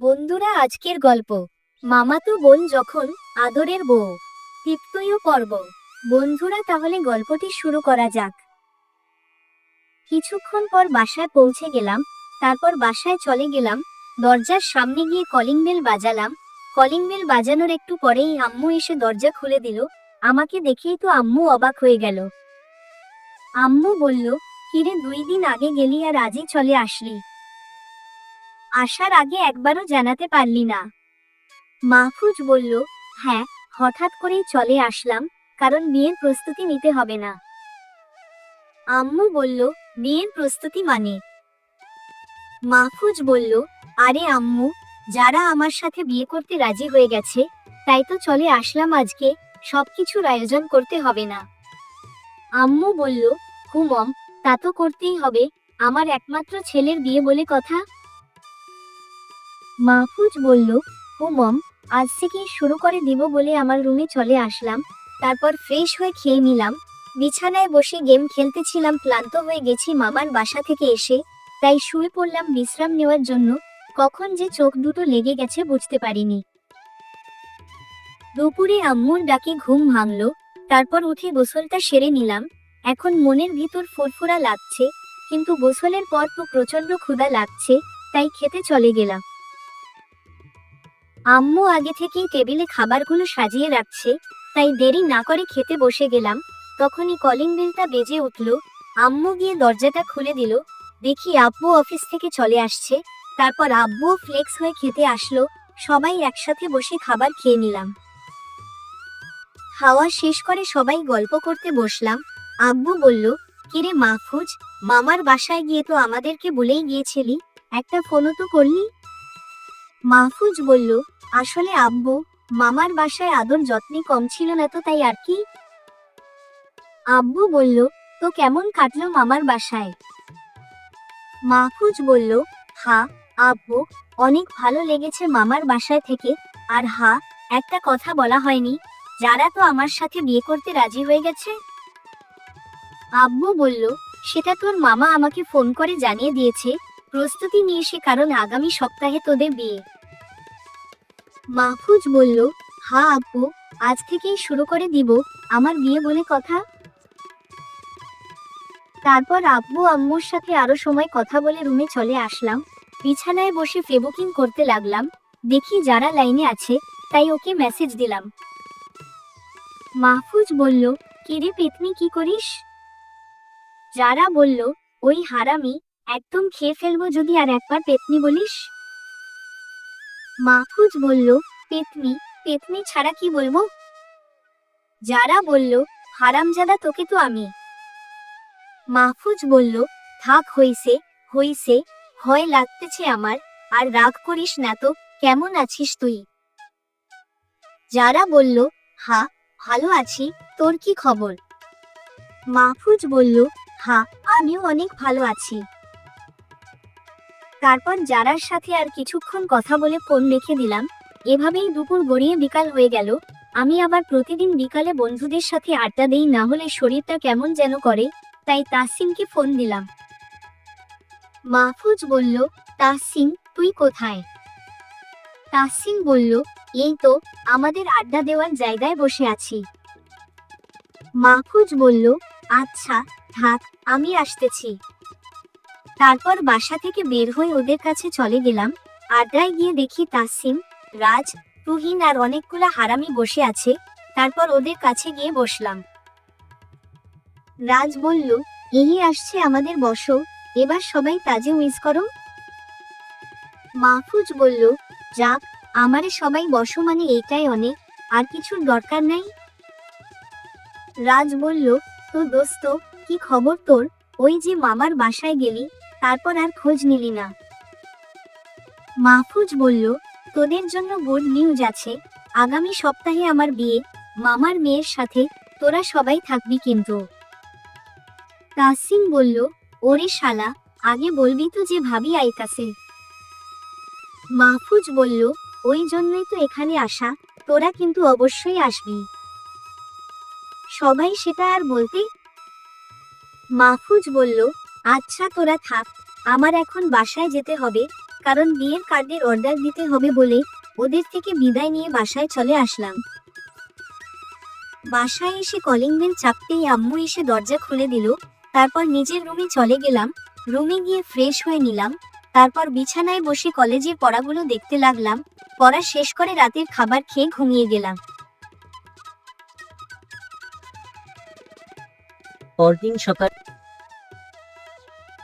বন্ধুরা, আজকের গল্প। মামাতো বোন যখন আদরের বউ তৃপ্তয় পর্ব। বন্ধুরা, তাহলে গল্পটি শুরু করা যাক। কিছুক্ষণ পর বাসায় পৌঁছে গেলাম, তারপর বাসায় চলে গেলাম, দরজার সামনে গিয়ে কলিং বেল বাজালাম। কলিং বেল বাজানোর একটু পরেই আম্মু এসে দরজা খুলে দিল। আমাকে দেখেই তো আম্মু অবাক হয়ে গেল। আম্মু বলল, কিরে, দুই দিন আগে গেলি আর আজই চলে আসলি। আসার আগে একবারও জানাতে পারলি না। মাহফুজ বলল হ্যাঁ হঠাৎ করেই চলে আসলাম, কারণ বিয়ের প্রস্তুতি নিতে হবে না। আম্মু বলল, বিয়ের প্রস্তুতি মানে? মাহফুজ বলল, আরে আম্মু, যারা আমার সাথে বিয়ে করতে রাজি হয়ে গেছে, তাই তো চলে আসলাম আজকে, সবকিছুর আয়োজন করতে হবে না। আম্মু বলল হুমম তা তো করতেই হবে, আমার একমাত্র ছেলের বিয়ে বলে কথা? মাহফুজ বলল ও মম আজ থেকেই শুরু করে দিব বলে আমার রুমে চলে আসলাম। তারপর ফ্রেশ হয়ে খেয়ে নিলাম। বিছানায় বসে গেম খেলতেছিলাম, ক্লান্ত হয়ে গেছি মামার বাসা থেকে এসে। তাই শুয়ে পড়লাম বিশ্রাম নেওয়ার জন্য। কখন যে চোখ দুটো লেগে গেছে বুঝতে পারিনি। দুপুরে আম্মুর ডাকে ঘুম ভাঙলো। তারপর উঠে গোসলটা সেরে নিলাম। এখন মনের ভিতর ফুরফুরা লাগছে। কিন্তু গোসলের পর তো প্রচণ্ড ক্ষুধা লাগছে, তাই খেতে চলে গেলাম। আম্মু আগে থেকেই টেবিলে খাবারগুলো সাজিয়ে রাখছে, তাই দেরি না করে খেতে বসে গেলাম। তখনই কলিং বেলটা বেজে উঠল। আম্মু গিয়ে দরজাটা খুলে দিল। দেখি আব্বু অফিস থেকে চলে আসছে। তারপর আব্বু ফ্লেক্স হয়ে খেতে আসলো। সবাই একসাথে বসে খাবার খেয়ে নিলাম। খাওয়া শেষ করে সবাই গল্প করতে বসলাম। আব্বু বলল, কিরে মাহফুজ, মামার বাসায় গিয়ে তো আমাদেরকে বলেই গিয়েছিলি, একটা ফোনও তো করলি? মাহফুজ বলল আসলে আব্বু, মামার বাসায় আদর যত্নে কম ছিল না তো তাই আর কি? আব্বু বলল, তো কেমন কাটলো মামার বাসায়? মাহফুজ বলল, হা, আব্বু, অনেক ভালো লেগেছে মামার বাসায় থেকে। আর হা, একটা কথা বলা হয়নি, যারা তো আমার সাথে বিয়ে করতে রাজি হয়ে গেছে? আব্বু বলল, সেটা তোর মামা আমাকে ফোন করে জানিয়ে দিয়েছে। প্রস্তুতি নিয়ে সে কারণ আগামী সপ্তাহে তোদের বিয়ে। মাহফুজ বলল, হা আব্বু আজ থেকেই শুরু করে দিব, আমার বিয়ে বলে কথা? তারপর আব্বু আম্মুর সাথে আরও সময় কথা বলে রুমে চলে আসলাম। বিছানায় বসে ফেবুকিং করতে লাগলাম। দেখি যারা লাইনে আছে, তাই ওকে মেসেজ দিলাম। মাহফুজ বলল, কিরে পেতনি, কি করিস? যারা বলল, ওই হারামি, একদম খেয়ে ফেলব যদি আর একবার পেতনি বলিস? মাহফুজ বলল, পেতনি পেতনি ছাড়া কি বলব? যারা বলল, হারামজাদা তোকে তো আমি। মাহফুজ বলল, থাক হইছে হইছে, ভয় লাগতেছে আমার, আর রাগ করিস না তো, কেমন আছিস তুই? যারা বলল, হা, ভালো আছি, তোর কি খবর? মাহফুজ বলল, হা, আমিও অনেক ভালো আছি। তারপর যারার সাথে আর কিছুক্ষণ কথা বলে ফোন রেখে দিলাম। এভাবেই দুপুর গড়িয়ে বিকাল হয়ে গেল। আমি আবার প্রতিদিন বিকালে বন্ধুদের সাথে আড্ডা দেই, না হলে শরীরটা কেমন যেন করে, তাই তাসিমকে ফোন দিলাম। মাহফুজ বলল তাসিম তুই কোথায়? তাসিম বলল, এই তো, আমাদের আড্ডা দেওয়ার জায়গায় বসে আছি। মাহফুজ বলল আচ্ছা থাক, আমি আসতেছি। তারপর বাসা থেকে বের হয়ে ওদের কাছে চলে গেলাম। আড্ডায় গিয়ে দেখি তাসিম, রাজ, তুহিন আর অনেকগুলো হারামি বসে আছে। তারপর ওদের কাছে গিয়ে বসলাম। রাজ বলল এই আসছে আমাদের বসো, এবার সবাই তাজে উইজ করো। মাহফুজ বলল, যাক, আমারে সবাই বসো মানে এইটাই অনেক, আর কিছুর দরকার নাই। রাজ বলল, তো দোস্ত, কি খবর তোর? ওই যে মামার বাসায় গেলি তারপর আর খোঁজ নিলি না। মাহফুজ বলল, তোদের জন্য গুড নিউজ আছে। আগামী সপ্তাহে আমার বিয়ে, মামার মেয়ের সাথে তোরা সবাই থাকবি কিন্তু। তাসিম বলল, ওরে শালা, আগে বলবি তো যে ভাবি আইতাছে। মাহফুজ বলল, ওই জন্যই তো এখানে আসা, তোরা কিন্তু অবশ্যই আসবি। সবাই সেটা আর বলতে মাহফুজ বলল আচ্ছা তোরা থাক। আমার এখন বাসায় যেতে হবে, কারণ বিয়ের কার্ডের অর্ডার দিতে হবে বলে ওদের থেকে বিদায় নিয়ে বাসায় চলে আসলাম। বাসায় এসে কলিং বেল চাপতেই আম্মু এসে দরজা খুলে দিল। তারপর নিজের রুমে চলে গেলাম। রুমে গিয়ে ফ্রেশ হয়ে নিলাম। তারপর বিছানায় বসে কলেজের পড়াগুলো দেখতে লাগলাম। পড়া শেষ করে রাতের খাবার খেয়ে ঘুমিয়ে গেলাম। পরদিন সকাল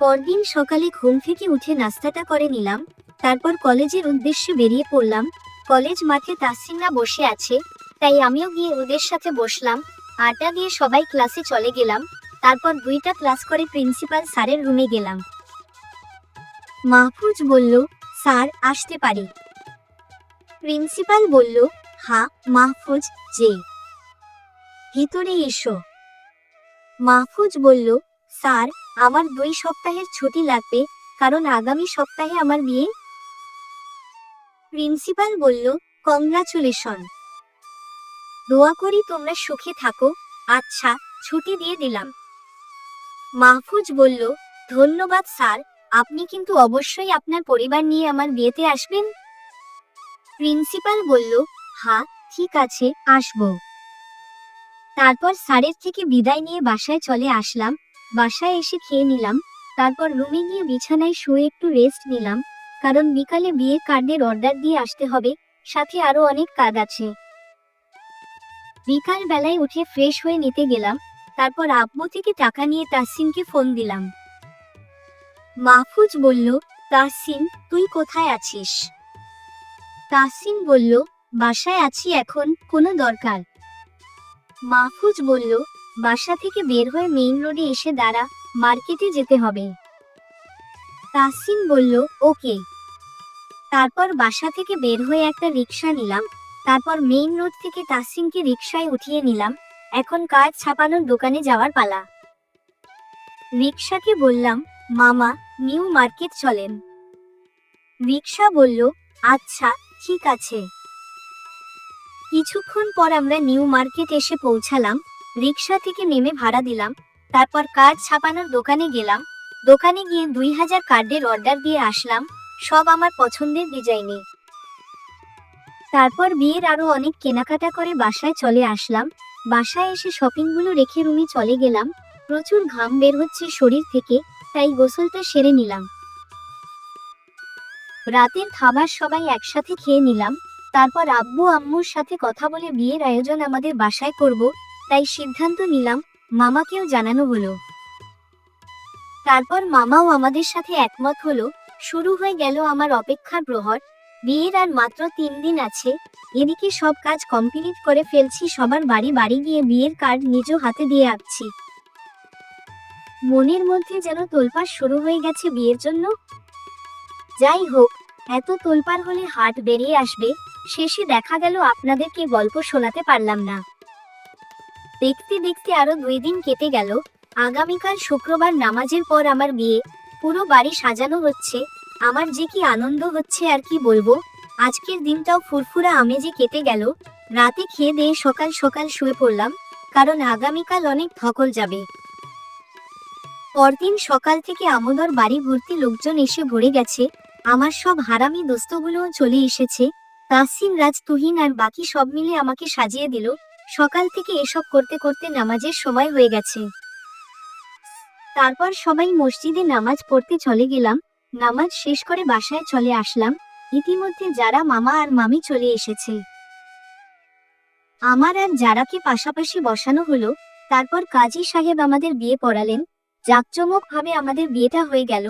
পরদিন সকালে ঘুম থেকে উঠে নাস্তাটা করে নিলাম, তারপর কলেজের উদ্দেশ্যে বেরিয়ে পড়লাম। কলেজ মাঠে তাসিনা বসে আছে, তাই আমিও গিয়ে ওদের সাথে বসলাম, আড্ডা দিয়ে সবাই ক্লাসে চলে গেলাম, তারপর দুইটা ক্লাস করে প্রিন্সিপাল স্যারের রুমে গেলাম। মাহফুজ বলল, স্যার, আসতে পারি। প্রিন্সিপাল বলল হা মাহফুজ যে ভিতরে এসো। মাহফুজ বলল স্যার, আমার দুই সপ্তাহের ছুটি লাগবে, কারণ আগামী সপ্তাহে আমার বিয়ে। প্রিন্সিপাল বলল, কংগ্রাচুলেশন। দোয়া করি তোমরা সুখে থাকো। আচ্ছা ছুটি দিয়ে দিলাম। মাহফুজ বলল, ধন্যবাদ স্যার, আপনি কিন্তু অবশ্যই আপনার পরিবার নিয়ে আমার বিয়েতে আসবেন? প্রিন্সিপাল বলল হ্যাঁ ঠিক আছে, আসব। তারপর স্যারের থেকে বিদায় নিয়ে বাসায় চলে আসলাম। বাসায় এসে খেয়ে নিলাম, তারপর রুমে গিয়ে বিছানায় শুয়ে একটু রেস্ট নিলাম, কারণ বিকালে বিয়ের কার্ডের অর্ডার দিয়ে আসতে হবে, সাথে আরও অনেক কাজ আছে। বিকাল বেলায় উঠে ফ্রেশ হয়ে নিতে গেলাম, তারপর আব্বু থেকে টাকা নিয়ে তাসিনকে ফোন দিলাম। মাহফুজ বলল, তাসিন, তুই কোথায় আছিস? তাসিন বলল, বাসায় আছি এখন, কোনো দরকার। মাহফুজ বলল বাসা থেকে বের হয়ে মেইন রোডে এসে দাঁড়া মার্কেটে যেতে হবে। তাসিন বলল, ওকে। তারপর বাসা থেকে বের হয়ে একটা রিক্সা নিলাম। তারপর মেইন রোড থেকে তাসিনকে রিক্সায় উঠিয়ে নিলাম। এখন কাজ ছাপানোর দোকানে যাওয়ার পালা। রিক্সাকে বললাম, মামা নিউ মার্কেট চলেন। রিক্সা বলল আচ্ছা ঠিক আছে। কিছুক্ষণ পর আমরা নিউ মার্কেট এসে পৌঁছালাম। রিক্সা থেকে নেমে ভাড়া দিলাম, তারপর কার্ড ছাপানোর দোকানে গেলাম। দোকানে গিয়ে দুই হাজার কার্ডের অর্ডার দিয়ে আসলাম, সব আমার পছন্দের ডিজাইনে তারপর বিয়ের আরও অনেক কেনাকাটা করে বাসায় চলে আসলাম। বাসায় এসে শপিংগুলো রেখে রুমে চলে গেলাম। প্রচুর ঘাম বের হচ্ছে শরীর থেকে, তাই গোসলটা সেরে নিলাম। রাতের খাবার সবাই একসাথে খেয়ে নিলাম। তারপর আব্বু, আম্মুর সাথে কথা বলে বিয়ের আয়োজন আমাদের বাসায় করব। তাই সিদ্ধান্ত নিলাম, মামাকেও জানানো হলো। তারপর মামাও আমাদের সাথে একমত হলো, শুরু হয়ে গেল আমার অপেক্ষার প্রহর, বিয়ের আর মাত্র তিন দিন আছে, এদিকে সব কাজ কমপ্লিট করে ফেলছি, সবার বাড়ি বাড়ি গিয়ে বিয়ের কার্ড নিজ হাতে দিয়ে আঁকছি। মনের মধ্যে যেন তোলপাড় শুরু হয়ে গেছে বিয়ের জন্য। যাই হোক, এত তোলপাড় হলে হাট বেরিয়ে আসবে, শেষে দেখা গেল আপনাদেরকে গল্প শোনাতে পারলাম না। দেখতে দেখতে আরও দুই দিন কেটে গেল। আগামীকাল শুক্রবার নামাজের পর আমার বিয়ে। পুরো বাড়ি সাজানো হচ্ছে। আমার যে কি আনন্দ হচ্ছে আর কি বলব? আজকের দিনটাও ফুরফুরা আমেজে কেটে গেল। রাতে খেয়ে দিয়ে সকাল সকাল শুয়ে পড়লাম, কারণ আগামীকাল অনেক ধকল যাবে। পরদিন সকাল থেকে আমোদর বাড়ি ভর্তি লোকজন এসে ভরে গেছে। আমার সব হারামি দোস্তগুলোও চলে এসেছে। তাসিন রাজ, তুহিন আর বাকি সব মিলে আমাকে সাজিয়ে দিল। সকাল থেকে এসব করতে করতে নামাজের সময় হয়ে গেছে। তারপর সবাই মসজিদে নামাজ পড়তে চলে গেলাম, নামাজ শেষ করে বাসায় চলে আসলাম, ইতিমধ্যে যারা মামা আর মামি চলে এসেছে। আমার আর যারাকে পাশাপাশি বসানো হলো, তারপর কাজী সাহেব আমাদের বিয়ে পড়ালেন জাঁকজমক ভাবে আমাদের বিয়েটা হয়ে গেল,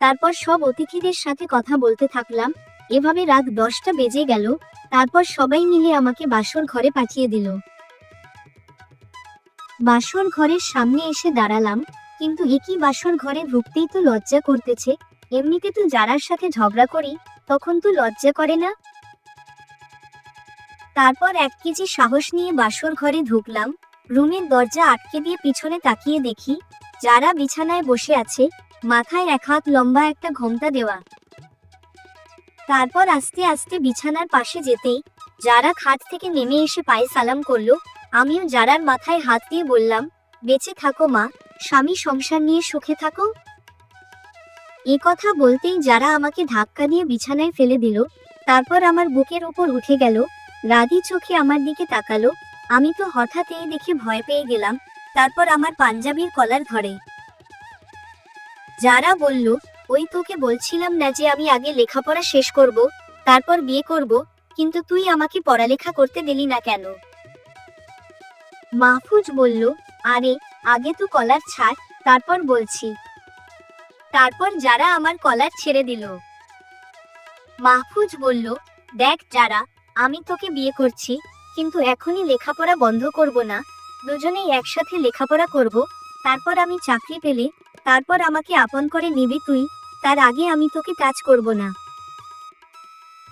তারপর সব অতিথিদের সাথে কথা বলতে থাকলাম, এভাবে রাত দশটা বেজে গেল, তারপর সবাই মিলে আমাকে বাসর ঘরে পাঠিয়ে দিল। বাসর ঘরের সামনে এসে দাঁড়ালাম, কিন্তু একই বাসর ঘরে ঢুকতেই তো লজ্জা করতেছে। এমনিতে তো যারার সাথে ঝগড়া করি, তখন তো লজ্জা করে না। তারপর এক কেজি সাহস নিয়ে বাসর ঘরে ঢুকলাম, রুমের দরজা আটকে দিয়ে পিছনে তাকিয়ে দেখি, যারা বিছানায় বসে আছে, মাথায় এক হাত লম্বা একটা ঘোমটা দেওয়া। তারপর আস্তে আস্তে বিছানার পাশে যেতেই, যারা খাট থেকে নেমে এসে পায়ে সালাম করল আমিও যারার মাথায় হাত দিয়ে বললাম, বেঁচে থাকো মা, স্বামী সংসার নিয়ে সুখে থাকো। এ কথা বলতেই যারা আমাকে ধাক্কা দিয়ে বিছানায় ফেলে দিল, তারপর আমার বুকের ওপর উঠে গেল রাগি চোখে আমার দিকে তাকালো, আমি তো হঠাৎ এই দেখে ভয় পেয়ে গেলাম, তারপর আমার পাঞ্জাবির কলার ধরে যারা বলল, ওই তোকে বলছিলাম না যে আমি আগে লেখাপড়া শেষ করব, তারপর বিয়ে করব, কিন্তু তুই আমাকে পড়ালেখা করতে দিলি না কেন? মাহফুজ বলল, আরে, আগে তো কলার ছাড়, তারপর বলছি। তারপর যারা আমার কলার ছেড়ে দিল। মাহফুজ বলল, দেখ যারা, আমি তোকে বিয়ে করছি, কিন্তু এখনই লেখাপড়া বন্ধ করব না। দুজনেই একসাথে লেখাপড়া করব, তারপর আমি চাকরি পেলে, তারপর আমাকে আপন করে নিবি তুই, তার আগে আমি তোকে টাচ করব না।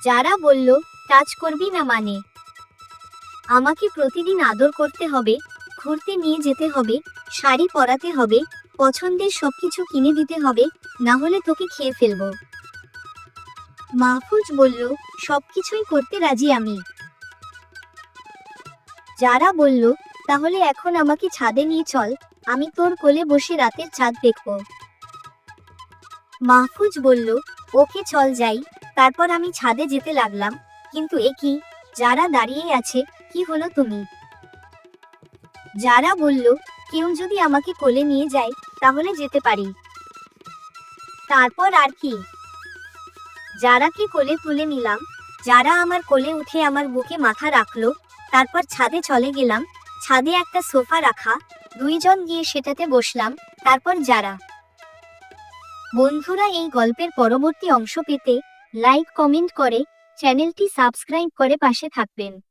যারা বলল টাচ করবি না মানে? আমাকে প্রতিদিন আদর করতে হবে, ঘুরতে নিয়ে যেতে হবে, শাড়ি পরাতে হবে, পছন্দের সবকিছু কিনে দিতে হবে, না হলে তোকে খেয়ে ফেলব। মাহফুজ বলল, সবকিছুই করতে রাজি আমি। যারা বলল, তাহলে এখন আমাকে ছাদে নিয়ে চল, আমি তোর কোলে বসে রাতের চাঁদ দেখব। মাহফুজ বলল, ওকে চল যাই, তারপর আমি ছাদে যেতে লাগলাম, কিন্তু এ কি? যারা দাঁড়িয়ে আছে কি হলো তুমি? যারা বলল, কেউ যদি আমাকে কোলে নিয়ে যায়, তাহলে যেতে পারি। তারপর আর কি? যারাকে কোলে তুলে নিলাম, যারা আমার কোলে উঠে আমার বুকে মাথা রাখল, তারপর ছাদে চলে গেলাম, ছাদে একটা সোফা রাখা, দুইজন গিয়ে সেটাতে বসলাম, তারপর যারা। বন্ধুরা, এই গল্পের পরবর্তী অংশ পেতে লাইক কমেন্ট করে, চ্যানেলটি সাবস্ক্রাইব করে পাশে থাকবেন।